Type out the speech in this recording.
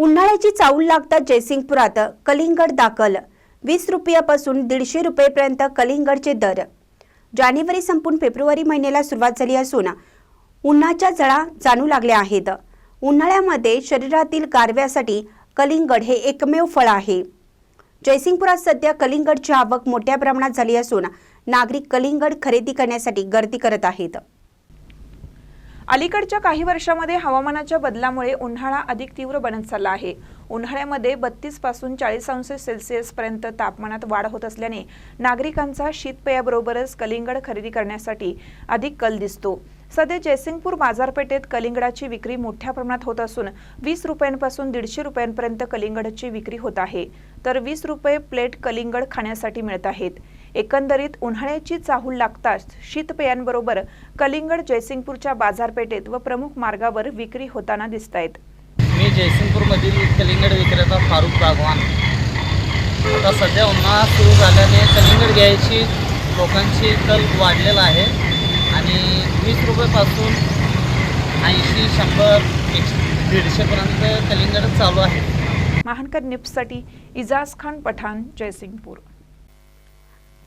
उन्हाळ्याची चाऊल लागतात जयसिंगपुरात. कलिंगड दाखल. वीस रुपयापासून दीडशे रुपयेपर्यंत कलिंगडचे दर. जानेवारी संपून फेब्रुवारी महिन्याला सुरुवात झाली असून उन्हाच्या जळा जाणू लागल्या आहेत. उन्हाळ्यामध्ये शरीरातील गारव्यासाठी कलिंगड हे एकमेव फळ आहे. जयसिंगपुरात सध्या कलिंगडची आवक मोठ्या प्रमाणात झाली असून नागरिक कलिंगड खरेदी करण्यासाठी गर्दी करत आहेत. अलीकडच्या काही वर्षामध्ये हवामानाच्या बदलामुळे उन्हाळा अधिक तीव्र बनत चालला आहे. उन्हाळ्यामध्ये बत्तीसपासून चाळीस अंश सेल्सिअस पर्यंत तापमानात वाढ होत असल्याने नागरिकांचा शीतपेयाबरोबरच कलिंगड खरेदी करण्यासाठी अधिक कल दिसतो. सध्या जयसिंगपूर बाजारपेठेत कलिंगडाची विक्री मोठ्या प्रमाणात होत असून वीस रुपयांपासून दीडशे रुपयांपर्यंत कलिंगडची विक्री होत आहे. तर वीस रुपये प्लेट कलिंगड खाण्यासाठी मिळत आहेत. एकंदरीत उन्हाळ्याची चाहूल लागताच शीतपेयांबरोबर कलिंगड जयसिंगपूरच्या बाजारपेठेत व प्रमुख मार्गावर विक्री होताना दिसत आहेत मी जयसिंगपूरमधील कलिंगड विक्रेता फारुख बागवान. आता सध्या उन्हाळा सुरू झाल्याने कलिंगड घ्यायची लोकांची कल वाढलेला आहे आणि वीस रुपयेपासून ऐंशी शंभर दीडशेपर्यंत कलिंगड चालू आहे. महानकर निप्ससाठी इजाज खान पठाण जयसिंगपूर.